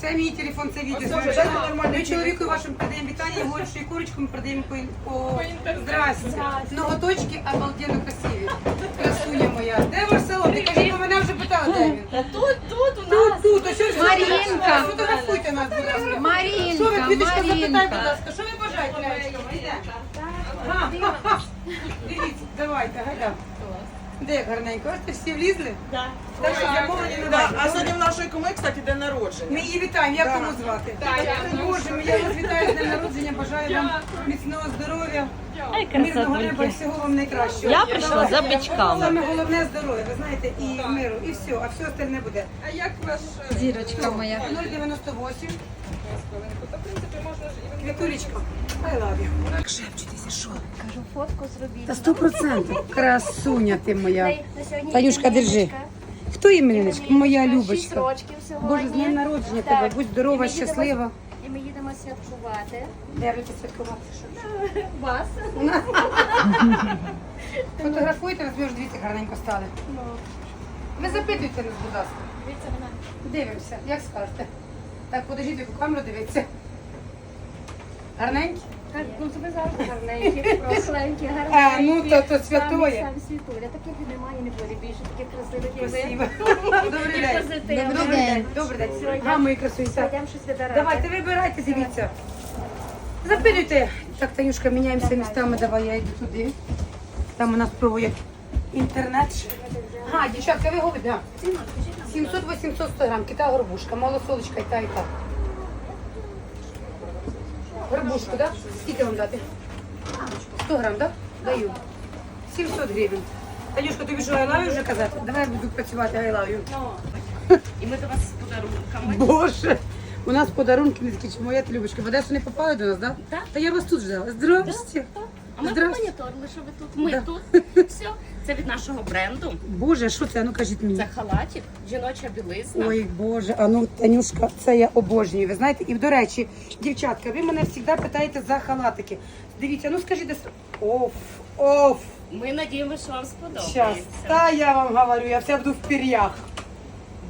Це мій телефон, це відео. Ми чоловіку вашому передаємо вітання, я говорю, що і курочку ми передаємо по, по... Здрасте. Ноготочки обалденно красиві. Красуня моя. Де ваш салон? Ти кажи, бо мене вже питали, де він. Тут, тут у Тут, нас. тут, ось ось. Марінка. Фотографуйте нас, будь ласка. Що ви, Квіточка, запитай, будь ласка, що ви бажаєте, Лялечка? Йде. Дивіться, давайте, гайда. Де гарненько? Бачите, всі влізли? Да. Так що замовлення не Да, а сьогодні в нашої куми, кстати, день народження. Ми її вітаємо, як Да. кому звати? Боже, я вас вітаю з днем народження, бажаю вам міцного здоров'я, Ай, мирного неба і красотульки. всього вам найкращого. Я прийшла за бичками. Саме головне здоров'я, ви знаєте, і миру, і все, а все остальне буде. А як ваш... е, Зірочка моя. 098. Та, в принципі, можна ж і в Квітулечка, I love you. Так шепчетеся, що? Кажу, фотку зробіть. Та сто процентів. Красуня ти моя. На Танюшка, держи. Хто імениночка? Моя Любочка. Боже, з днем народження тебе. Будь здорова, щаслива. І ми їдемо святкувати. Де ви святкувати? Вас. Фотографуйте, ви ж дивіться, гарненько стали. Ну, Ви запитуйте нас, будь ласка. дивіться мене. Дивимося, як скажете. Так, подождіть, яку камеру дивиться. Гарненькі? Так, Ну, ви завжди гарненькі, прохленькі, гарненькі. А, ну, то- то святоє. Самі. Таких і немає, не буде більше таких красивих, як Спасибо. ви. Добрий день. Добрий день. Добрий день. Сьогодні- А, мої красуйся. Пойдемо щось вибирати. Давайте, вибирайте, дивіться. Запитуйте. Так, Танюшка, міняємося містами, давай я йду туди. Там у нас проводять інтернет. А, дівчатка, ви голубі, да. 700-800 100 грам, кита горбушка, малосолочка і та і та. Горбушку, да? Скільки вам дати? 100 грам, да? Даю. 700 гривень. Танюшка, тобі що, айлаю вже казати? Давай я буду працювати айлаю. І ми до вас з подарунками. Боже, у нас подарунки не такі, чи моя ти Любочка. В Одесу не попали до нас, да? Так. Та я вас тут ждала. Здравствуйте. А ми Здравствуйте. помоніторили, що ви тут. Ми Да. тут. Все. Це від нашого бренду. Боже, що це? А Ну кажіть мені. Це халатик, жіноча білизна. Ой, Боже, а ну Танюшка, це я обожнюю. Ви знаєте, і до речі, дівчатка, ви мене завжди питаєте за халатики. Дивіться, ну скажіть, десь. Оф, оф. Ми надіємося, що вам Щас. сподобається. Та я вам говорю, я вся буду в пір'ях.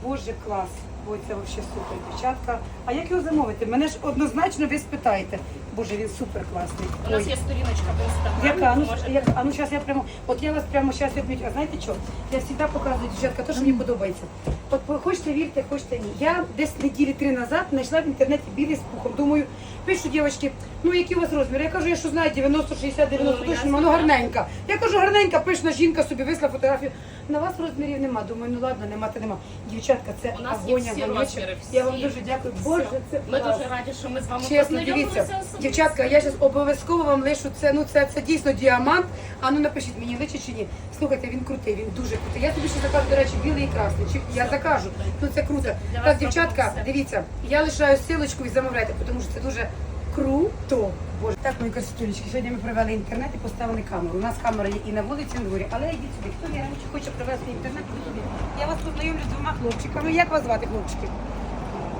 Боже, клас. Ой, це взагалі супер, дівчатка. А як його замовити? Мене ж однозначно ви спитаєте. Боже, він супер класний. У нас є сторіночка в інстаграмі. Яка? Ну, можете-? А ну зараз я прямо, от я вас прямо зараз обміть. А знаєте що? Я завжди показую дівчатка, те, що мені подобається. От ви хочете вірте, хочете ні. Я десь неділі три назад знайшла в інтернеті білий з пухом. Думаю, пишуть дівчатки, ну які у вас розміри? Я кажу, я що знаю, 90, 60, 90, Ну, точно, ну гарненька. Я кажу, гарненька, пишна жінка собі висла фотографію. На вас розмірів нема. Думаю, ну ладно, нема, то нема. Дівчатка, це У нас є агоня, всі вонюча. розміри, Я вам всі. дуже дякую. Боже, це Ми клас. дуже раді, що ми з вами Чесно, дивіться, познайомилися особисто. дівчатка, я зараз обов'язково вам лишу це. Ну це, це дійсно діамант. А ну напишіть мені личить чи ні. Слухайте, він крутий, він дуже крутий. Я тобі ще закажу, до речі, білий і красний. Чи я закажу? Ну це круто. Для Так, дівчатка, все. дивіться, я лишаю силочку і замовляйте, тому що це дуже круто. Боже, так, мої красотулечки, сьогодні ми провели інтернет і поставили камеру. У нас камера є і на вулиці, і на дворі. Але йдіть сюди. Хто я раніше хоче провести інтернет, іди туди. Я вас познайомлю з двома хлопчиками. Як вас звати, хлопчики?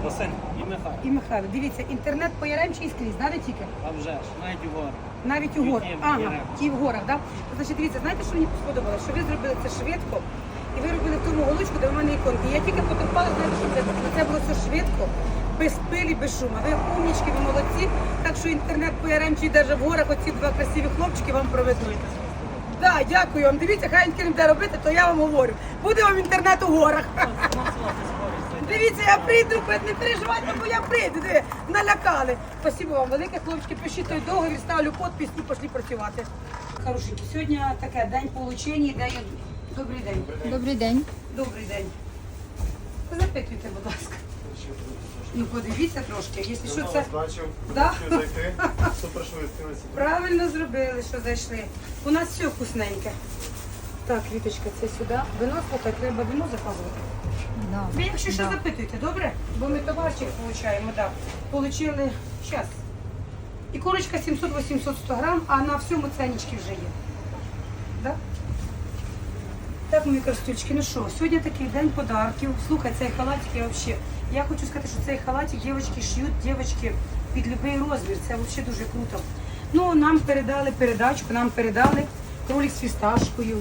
Василь і Михайло. І Михайло. Дивіться, інтернет по Яремчі і скрізь, да, не тільки? А вже ж, навіть у гор. Навіть у горах. Ага, і в горах, да? Значить, дивіться, знаєте, що мені сподобалося? Що ви зробили це швидко, і ви робили ту голочку, де в мене іконки. Я тільки потерпала, знаєте, що це, це було все швидко, без пилі, без шуму. Ви умнічки, ви молодці. Так що інтернет по Яремчі і в горах оці два красиві хлопчики вам проведуть. Да, дякую вам. Дивіться, хай він керівник робити, то я вам говорю. Буде вам інтернет у горах. Дивіться, я прийду, не переживайте, бо я прийду. Диви, налякали. Спасибо вам велике, хлопчики. Пишіть той договір, ставлю підпис і пішли працювати. Хорошенькі, сьогодні таке день получення, день. Добрий день. Добрий день. Добрий день. Запитуйте, будь ласка. Ну подивіться трошки, якщо що це. Бачив, Да? хотів зайти, супер. Правильно зробили, що зайшли. У нас все вкусненьке. Так, Віточка, це сюди. Вино, слухай, треба вино заказувати. Да. Ви якщо що запитуйте, добре? Бо ми товарчик получаємо, так. Получили зараз. І корочка 700-800 100 грам, а на всьому ценнички вже є. Да? Так, мої крастючки, ну що, сьогодні такий день подарків. Слухай, цей халатик я взагалі. Я хочу сказати, що цей халатик дівчатки шьють, дівчатки під будь-який розмір. Це взагалі дуже круто. Ну, нам передали передачку, нам передали кролик з фісташкою,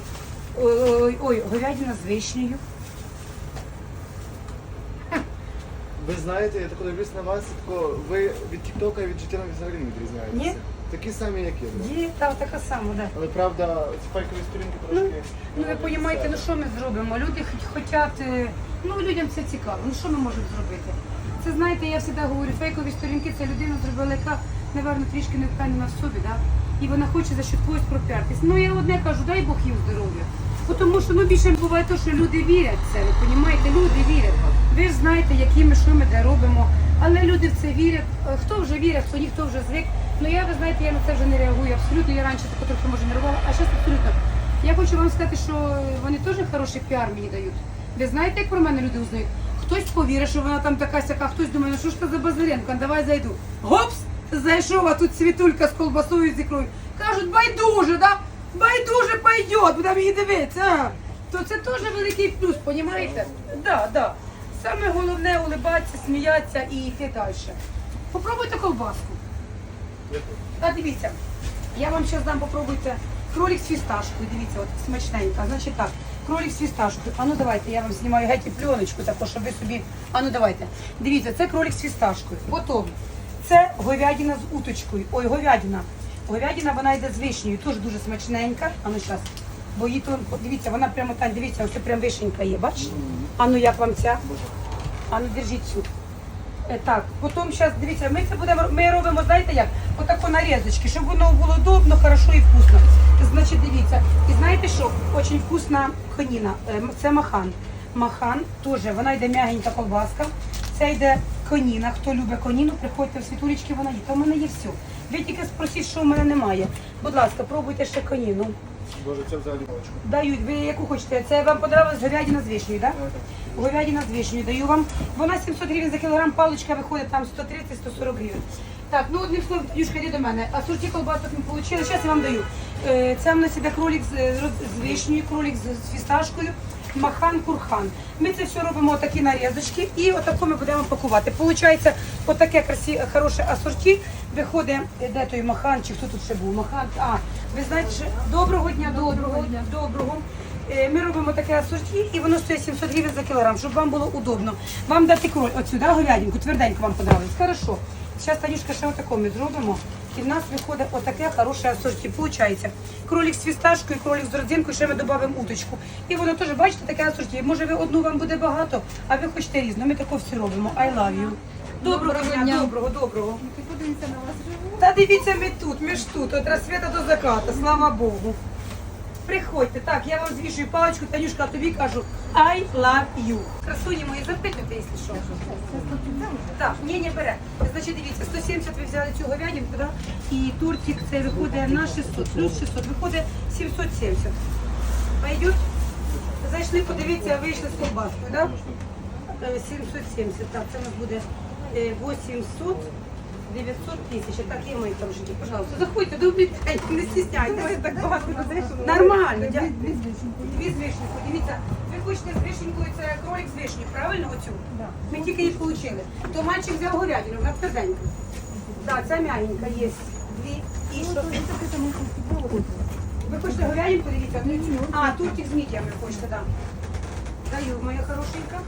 ой, ой, говядина з вишнею. Ви знаєте, я тако дивлюсь на вас, тако, ви від Тіктока і від життя взагалі не відрізняєтеся. Ні. Такі самі, як я. Є, та, така сама, да. Але правда, ці фейкові сторінки трошки. Ну ви розумієте, ну що ми зробимо? Люди хочуть, ну людям це цікаво. Ну що ми можемо зробити? Це знаєте, я завжди говорю, фейкові сторінки це людина зробила, яка, напевно, трішки не впевнена в собі, да? і вона хоче за щось когось пропертись. Ну я одне кажу, дай Бог їм здоров'я. Тому що ну більше буває те, що люди вірять в це, ви розумієте, люди вірять. Ви ж знаєте, які ми що ми де робимо. Але люди в це вірять. Е, Хто вже вірить, хто ніхто вже звик. Ну я ви знаєте, я на це вже не реагую. Абсолютно я раніше тако трохи може не робила, а зараз абсолютно. Я хочу вам сказати, що вони теж хороший піар мені дають. Ви знаєте, як про мене люди узнають? Хтось повірить, що вона там така сяка, хтось думає, ну що ж це за Базаренко, давай зайду. Гопс! Зайшов, а тут світулька з колбасою з ікрою. Кажуть, байдуже, да? Байдуже пойдет, будемо її дивитися. а? То це теж великий плюс, понімаєте? Да, да. Саме головне улибатися, сміятися і йти далі. Попробуйте колбаску. А дивіться, я вам зараз дам, попробуйте кролик з фісташкою. Дивіться, от смачненька. Значить так, кролик з. А ну давайте, я вам знімаю геть пленочку, таку, щоб ви собі. А ну давайте. Дивіться, це кролик з фісташкою. Потім це говядина з уточкою. Ой, говядина. Говядина, вона йде з вишнею, теж дуже смачненька. А ну зараз. Бо її то, дивіться, вона прямо там, дивіться, ось прям вишенька є, бачите? А ну як вам ця? А ну держіть цю. Е, Так, потім зараз дивіться, ми це будемо, ми робимо, знаєте як? Отако нарізочки, щоб воно було удобно, хорошо і вкусно. Значить, дивіться. І знаєте що? Дуже вкусна коніна. Е, Це махан. Махан теж, вона йде м'ягенька колбаска. Це йде коніна. Хто любить коніну, приходьте в світулечки, вона є. Та в мене є все. Ви тільки спросіть, що в мене немає. Будь ласка, пробуйте ще коніну. Боже, це взагалі молочко. Дають, ви яку хочете. Це вам подобалась говядина з вишнею, так? Да? Говядина з вишнею даю вам. Вона 700 гривень за кілограм, паличка виходить там 130-140 гривень. Так, ну одним словом, Юшка, йди до мене. А сорті колбасок ми отримали, зараз я вам даю. Е, Це в нас іде кролик з, е, вишнею, кролик з, фісташкою, махан, курхан. Ми це все робимо отакі нарізочки і отако ми будемо пакувати. Получається, отаке красиве, хороше асорті. Виходить, де той махан, чи хто тут ще був? Махан. А, ви знаєте, що доброго дня, доброго дня, доброго. Е, Ми робимо таке асорті і воно стоїть 700 гривень за кілограм, щоб вам було удобно. Вам дати кроль, оцю, да, говядинку, тверденько вам подобається. Хорошо. Зараз, Танюшка, ще отако ми зробимо. І в нас виходить отаке хороше асорті. Получається, кролик з фісташкою, кролик з родзинкою, ще ми додамо уточку. І воно теж, бачите, таке асорті. Може, ви одну вам буде багато, а ви хочете різну. Ми тако все робимо. I love you. Доброго дня, доброго, доброго. Ти подивися на вас живу. Та дивіться, ми тут, ми ж тут, от розсвіта до заката, слава Богу. Приходьте, так, я вам звішую паличку, Танюшка, а тобі кажу I love you. Красуні мої, запитуйте, якщо що. Так, ні, не бере. Значить, дивіться, 170 ви взяли цю говядинку, да? і тортик це виходить на 600, плюс 600, виходить 770. Пойдуть? Зайшли, подивіться, вийшли з колбаскою, так? Да? Е, 770, так, це у нас буде е, 800, 900 тисяч. Так, є мої там житті, пожалуйста. Заходьте, добрий день, не стісняйтеся. так багато людей. Нормально, дві з вишенькою. Дивіться, ви хочете з вишенькою, це кролик з вишнею, правильно оцю? Ми тільки її отримали. То мальчик взяв говядину, вона тверденька. Так, це м'ягенька є. Дві. І що? Ви хочете говядинку, дивіться? ну. А, тортик з мідіями хочете, так. Даю, моя хорошенька.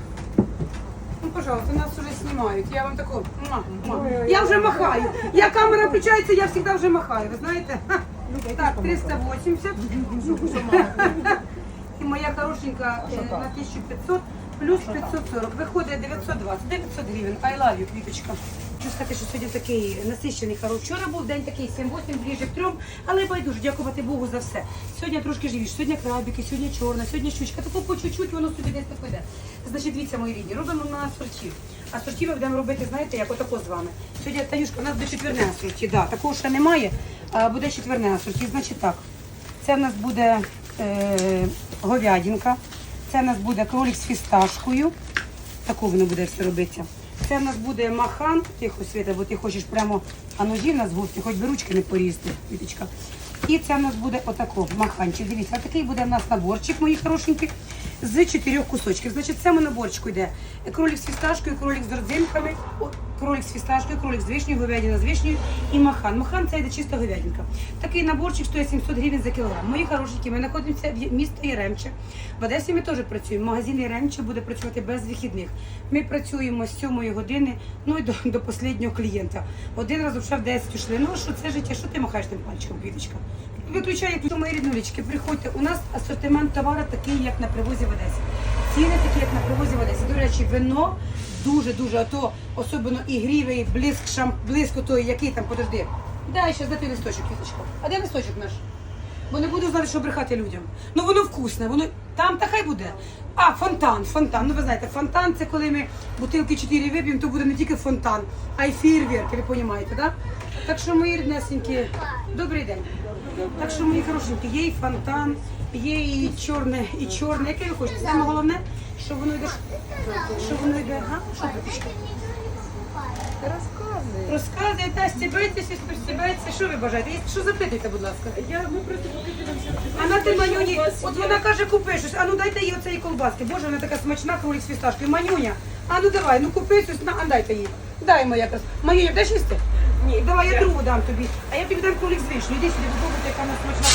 Ну, пожалуйста, нас уже снимают. Я вам такой, ма, ма. я вже махаю. Я камера включається, я всегда уже махаю, ви знаєте? Ха. Так, 380. І моя хорошенька е, на 1500 плюс 540. Виходить 920, 900 гривень. I love you, квіточка. Хочу сказати, що сьогодні такий насичений хороший. Вчора був день такий 7-8, ближе к трьом, але байдуже, дякувати Богу за все. Сьогодні трошки живіше, сьогодні крабики, сьогодні чорна, сьогодні щучка. Таку по чуть-чуть воно собі десь так йде. Значить, дивіться, мої рідні, робимо на асорті. Асорті ми будемо робити, знаєте, як отако з вами. Сьогодні, Танюшка, у нас буде четверне асорті, да, такого ще немає, а буде четверне асорті. Значить так, це в нас буде е, говядинка, це в нас буде кролик з фісташкою. Таку воно буде все робитися. Це в нас буде махан, тихо світа, бо ти хочеш прямо а ножі в нас гості, хоч би ручки не порізти, квіточка. І це в нас буде отако, маханчик. Дивіться, такий буде в нас наборчик, мої хорошенькі, з чотирьох кусочків. Значить, в цьому наборчику йде кролик з фісташкою, кролик з родзинками. Кролик з фісташкою, кролик з вишнею, говядина з вишнею і махан. Махан це йде чиста говядинка. Такий наборчик стоїть 700 гривень за кілограм. Мої хорошенькі, ми знаходимося в місто Яремче. В Одесі ми теж працюємо. Магазин Яремче буде працювати без вихідних. Ми працюємо з 7 години, ну і до, до останнього клієнта. Один раз вже в 10 йшли. Ну що це життя? Що ти махаєш тим пальчиком, квіточка? Виключай, як мої ріднулечки, приходьте. У нас асортимент товару такий, як на привозі в Одесі. Ціни такі, як на привозі в. До речі, вино дуже-дуже, а то особливо ігрівий, блиск, шам, блиск той, який там, подожди. Дай ще дати листочок, квіточка. А де листочок наш? Бо не буду знати, що брехати людям. Ну воно вкусне, воно там та хай буде. А, фонтан, фонтан. Ну ви знаєте, фонтан це коли ми бутилки 4 виб'ємо, то буде не тільки фонтан, а й фейерверки, ви розумієте, так? Так що мої ріднесенькі, добрий день. Так що мої хорошенькі, є і фонтан, є і чорне, і чорне. Яке ви хочете? Саме головне, що воно йде. Що воно йде, га? Що ви? Розказуй. Розказує, та стібається, хтось стібається. Що ви бажаєте? Що запитуйте, будь ласка. Я, ми просто поки дивимося. А на ти манюні, от вона каже, купи щось, а ну дайте їй оцеї колбаски. Боже, вона така смачна кролик з фісташкою. Манюня, а ну давай, ну купи щось, на, а дайте їй. Дай моя крас. Манюня, будеш їсти? Ні, давай я другу дам тобі. А я тобі дам кролик з вишнею. Іди сюди, попробуйте, яка вона смачна.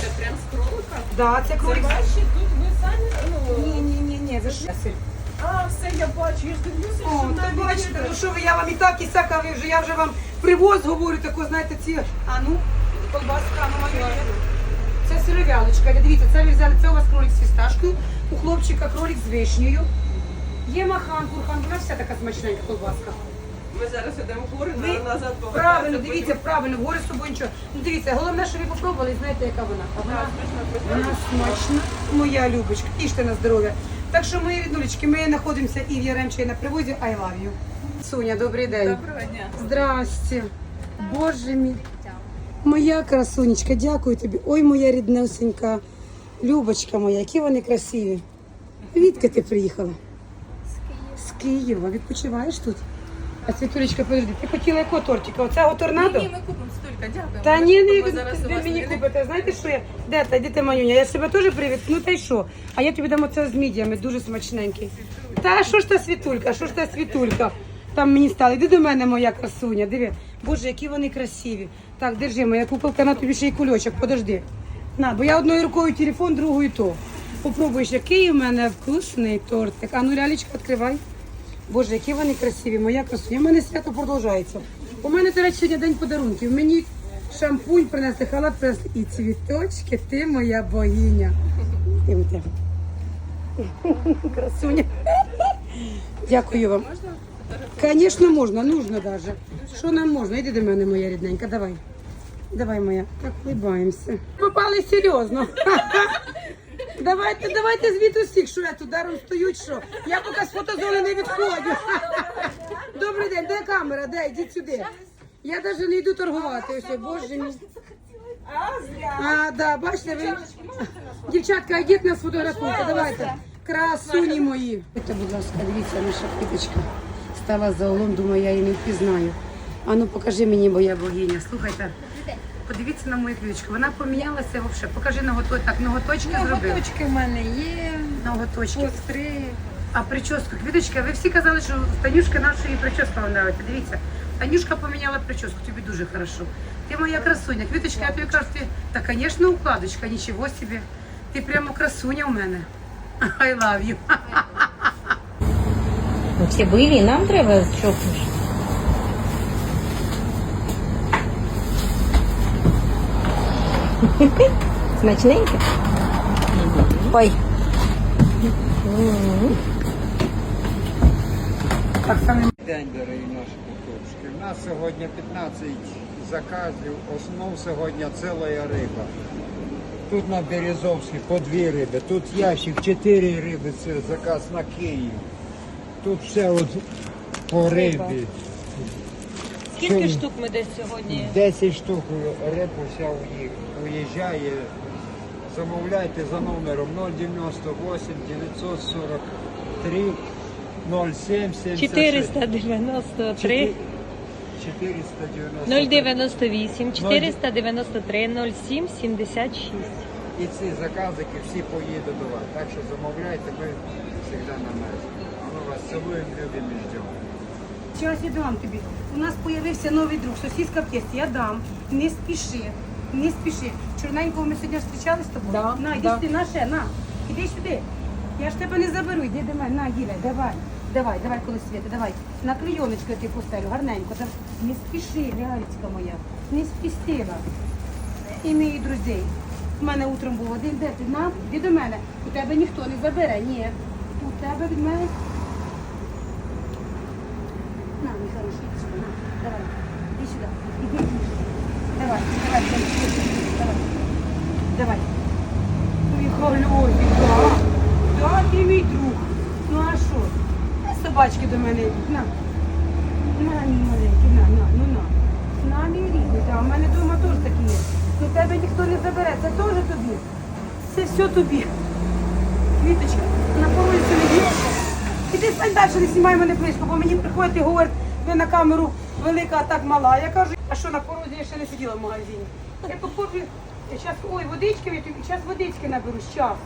Це прям з кролика. Да, це Це кролик. з- ваші, тут ви самі, ну... Ні, ні, ні, ні, за що? А, все, я бачу, я ж дивлюся, О, що то навіть бачите, ну що ви, я вам і так, і сяка, ви вже, я вже вам привоз говорю, таку, знаєте, ці, а ну, колбаска, ну, моя. Це сировялочка, дивіться, це ви взяли, це у вас кролик з фісташкою, у хлопчика кролик з вишнею. Є махан, курхан, вона вся така смачненька колбаска. Ми зараз йдемо в гори, на- назад повертаємося. правильно, дивіться, правильно, гори з собою нічого. Ну дивіться, головне, що ви попробували, і знаєте, яка вона. А вона, вона смачна, моя любочка, їжте на здоров'я. Так що, мої ріднулечки, ми знаходимося і в Яремче, і на привозі I love you. Суня, добрий день. Доброго дня. Здрасте. Боже мій. Моя красунечка, дякую тобі. Ой, моя ріднесенька. Любочка моя, які вони красиві. Звідки ти приїхала? З Києва. З Києва. Відпочиваєш тут? А Світулечка, подожди, ти хотіла якого тортика? Оцього торнадо? Ні, ми купимо стільки, дякую. Та ні, не зараз у ви мені купите. Знаєте, що я? Де та йдете манюня? Я себе теж привіт. Ну та й що? А я тобі дам оце з мідіями, дуже смачненький. Та що ж та світулька? Що ж та світулька? Там мені стало. Іди до мене, моя красуня. Диви. Боже, які вони красиві. Так, держи, моя куколка, на тобі ще й кульочок, подожди. На, бо я одною рукою телефон, другою то. Попробуєш, який у мене вкусний тортик. А ну, лялечка, відкривай. Боже, які вони красиві, моя красуня. У мене свято продовжується. У мене, до речі, сьогодні день подарунків. Мені шампунь принесли, халат принесли і цвіточки. Ти моя богиня. Красуня. Дякую вам. Звісно, можна, нужно даже. Що нам можна? Іди до мене, моя рідненька, давай. Давай, моя. Так, улибаємося. Попали серйозно. Давайте, давайте звідти всіх, що я тут даром стою, що. Я поки з фотозони не відходжу. Добрий день, де камера? Де? Йдіть сюди. Я навіть не йду торгувати. Ось, боже мій. А, да, бачите, ви... Дівчатка, йдіть нас фотографуйте, давайте. Красуні мої. Будьте, будь ласка, дивіться, наша квіточка. Стала за углом, думаю, я її не впізнаю. А ну покажи мені, моя богиня. Слухайте. Подивіться на мою квіточку. Вона помінялася взагалі. Покажи ноготочки. Так, ноготочки зробив. Ноготочки в мене є, Ноготочки. гостри. А прическу, квіточка, ви всі казали, що Танюшка нашої прическа вам нравиться. Дивіться, Танюшка поміняла прическу, тобі дуже хорошо. Ти моя красуня. Квіточка, я тобі кажу, ти, та, звісно, укладочка, нічого собі. Ти прямо красуня у мене. I love you. Ми всі бойові, нам треба чокнути. Смачненько? Ой. Так само День, дорогі наші покупки. У нас сьогодні 15 заказів. Основ сьогодні ціла риба. Тут на Березовській по дві риби, тут ящик, чотири риби, це заказ на Київ. Тут все от по рибі. Скільки Що- штук ми десь сьогодні? 10 штук риб уся у них уїжджає. Замовляйте за номером 098 943 07 76. 493 490. 098 493 07 76. І ці заказики всі поїдуть до вас. Так що замовляйте, ми завжди на місці. Ми вас цілуємо, любимо і ждемо. Зараз я дам тобі. У нас з'явився новий друг, сусідська в тесті. Я дам. Не спіши. Не спіши. Чорненького ми сьогодні зустрічали з тобою? Да, На, іди да. сюди, на ще, на. Іди сюди. Я ж тебе не заберу, іди до мене. На, Гіля, давай. Давай, давай, коли світи, давай. На клейоночку я тобі постелю, гарненько. Там. Не спіши, Лялечка моя. Не спішила. І мої друзі. У мене утром був один, де ти на, іди до мене. У тебе ніхто не забере. Ні. У тебе від мене. На, мій хороший, іди сюди, на. Давай. Іди сюди. Іди. Давай, давай, давай. Давай. Давай. Ой, Галюсі, да. Да, ти мій друг. Ну а що? А собачки до мене йдуть. На. На, маленький, на, на, ну на. На, мій рідний, да, у мене вдома теж такі є. Ну тебе ніхто не забере, це теж тобі. Це все тобі. Квіточка, на вулицю не б'єшся. Іди стань далі, не знімай мене близько, бо мені приходять і говорять, ви на камеру велика, а так мала. Я кажу, а що на порозі я ще не сиділа в магазині. Я попробую, зараз, ой, водички, я зараз водички наберу, щас.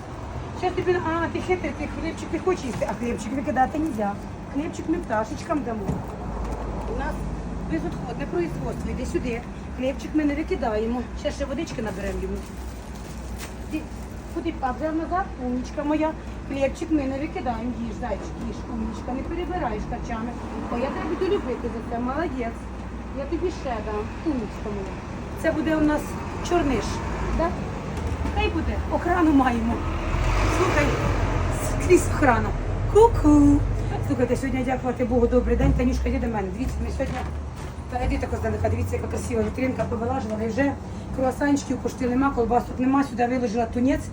Зараз тобі, а, ти хитрий, ти хлібчик не хочеш їсти, а хлібчик викидати не можна. Хлібчик ми пташечкам дамо. У нас безотходне производство, йди сюди. Хлібчик ми не викидаємо. Ще ще водички наберемо йому. Ти куди пабзав назад, умничка моя. Хлібчик ми не викидаємо, їж, зайчик, їж, умничка, не перебираєш харчами. О, я тебе буду любити за це, молодець. Я тобі ще дам, умничка моя. Це буде у нас чорниш, да? Хай буде, охрану маємо. Слухай, скрізь охрана. Ку-ку. Слухайте, сьогодні дякувати Богу, добрий день. Танюшка, йди до мене. Дивіться, ми сьогодні. Та йди тако здалека, дивіться, яка красива вітринка повилажила. І вже круасанчиків пошти нема, колбасок нема. Сюди виложила тунець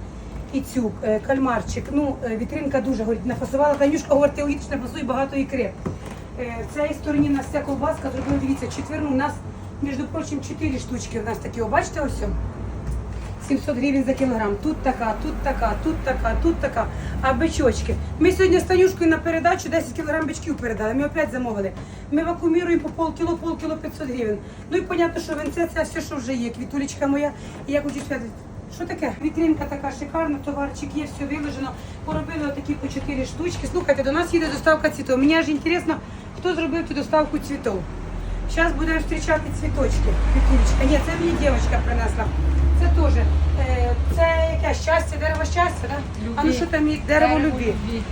і цю е, кальмарчик. Ну, е, вітринка дуже говорить, нафасувала. Танюшка говорить, ти уїдеш, нафасуй багато ікри. Е, В цій стороні у нас вся колбаска зробила, дивіться, четверну. У нас, між прочим, чотири штучки. У нас такі, бачите, ось. о? 700 гривень за кілограм. Тут така, тут така, тут така, тут така. А бичочки. Ми сьогодні з Танюшкою на передачу 10 кілограм бичків передали. Ми опять замовили. Ми вакууміруємо по полкіло, полкіло 500 гривень. Ну і понятно, що венце це все, що вже є. Квітулечка моя. І я хочу сказати, що таке? Вітринка така шикарна, товарчик є, все виложено. Поробили отакі по 4 штучки. Слухайте, до нас їде доставка цвітів. Мені аж інтересно, хто зробив цю доставку цвітів. Зараз будемо зустрічати цвіточки. Квітулечка. Ні, це мені дівчинка принесла. Це теж. Е, це яке щастя, дерево щастя? Да? А ну що там? Дерево, любі.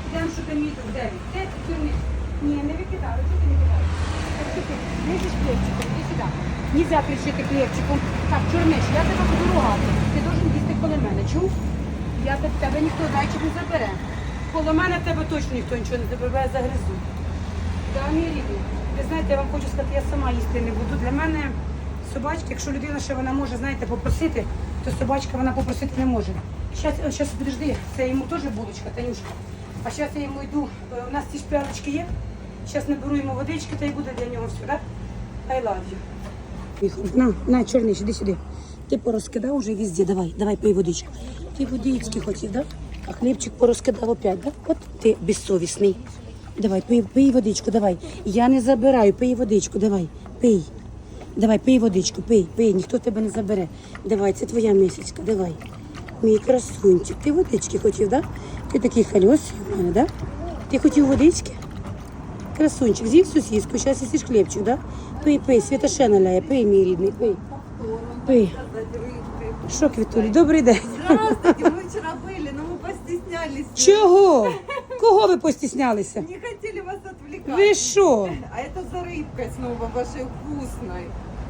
Йдемо, що там є тут, де? Де кірник? Ні, не викидали, що ти не викидаєш? Так, що ти? Лізеш хлібчиком, іди сюди. Нельзя кричити хлібчиком. Так, чорниш, я тебе буду ругати. Ти должен їсти коло мене, чув? Я тебе ніхто зайчик не забере. Коло мене тебе точно ніхто нічого не забере, я загризу. Да. Ви знаєте, я вам хочу сказати, я сама їсти не буду. Для мене собачка, якщо людина ще вона може, знаєте, попросити, то собачка вона попросити не може. Щас, о, щас, подожди, це йому теж булочка, Танюшка. А зараз я йому йду, е, у нас ці шпялочки є. Зараз наберу йому водички, та й буде для нього все, так? I love you. На, на, чорний, іди сюди. Ти порозкидав уже везде, давай, давай пий водичку. Ти водички хотів, да? А хлібчик порозкидав опять, да? От ти безсовісний. Давай, пий, пий водичку, давай. Я не забираю, пий водичку, давай, пий. Давай, пий водичку, пий, пий, ніхто тебе не забере. Давай, це твоя місячка, давай. Мій красунчик. Ти водички хотів, да? Ти такий хальосий у мене, да? Ти хотів водички? Красунчик, з'їв сусідську, зараз їсиш хлібчик, да? Пий, пий, світа ще наляє, пий, мій рідний, пий. Пий. Що, Квітулі, добрий день. Здравствуйте, мы вчера были, но мы постеснялись. Чого? Кого ви постіснялися? Не хотели вас отвлекать. Ви що? А это за рыбкой снова вашей вкусной.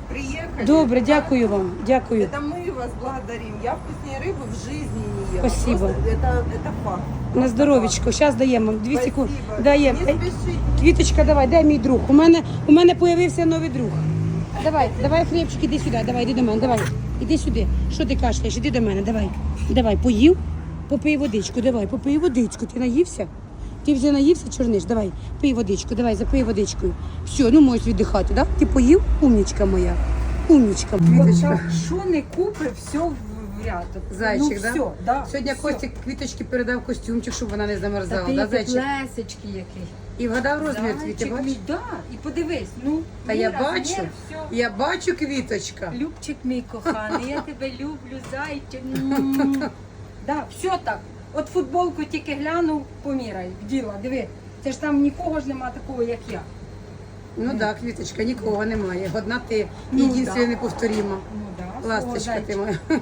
Приехали. Добре, дякую вам, дякую. Это мы вас благодарим. Я вкуснее рыбы в жизни не ела. Спасибо. Просто это, это факт. На здоров'ячко, зараз даємо. Дві Спасибо. секунди. Даємо. Не Ей, спешите. Квіточка, давай, дай мій друг. У мене, у мене появився новий друг. Давай, давай хлібчик, іди сюди, давай, іди до мене, давай. Іди сюди. Що ти кашляєш? Іди до мене, давай. Давай, поїв, попий водичку, давай, попий водичку. Ти наївся? Ти вже наївся, чорниш? Давай, пий водичку, давай, запий водичкою. Все, ну можеш віддихати, да? Ти поїв? Умнічка моя. Умнічка. Квіточка. Що не купив, все в ряд. Зайчик, ну, да? Все, да? Сьогодні все. Костік квіточки передав костюмчик, щоб вона не замерзала. Та Да, ти зайчик? лесечки який. І вгадав розмір квіти, бачиш? да. І подивись, ну. Та я розмір, бачу, всьо. я бачу квіточка. Любчик мій коханий, я тебе люблю, зайчик. Да, все так. От футболку тільки глянув, поміряй, вділа, диви. Це ж там нікого ж нема такого, як я. Ну так, квіточка, нікого немає. Одна ти Ну, єдинственна да. неповторима. Ну, да, Ласточка О, ти зайчик. моя.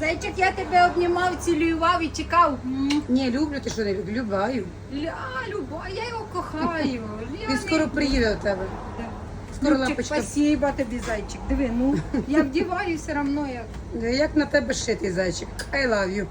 Зайчик, я тебе обнімав, цілював і чекав. М. Ні, люблю, ти що не люблю? Любаю. Ля, Люба, я його кохаю. Він скоро приїде до тебе. Лапочка. спасибо тобі, зайчик. Диви, ну, я вдіваю все одно як. Як на тебе шитий зайчик. I love you.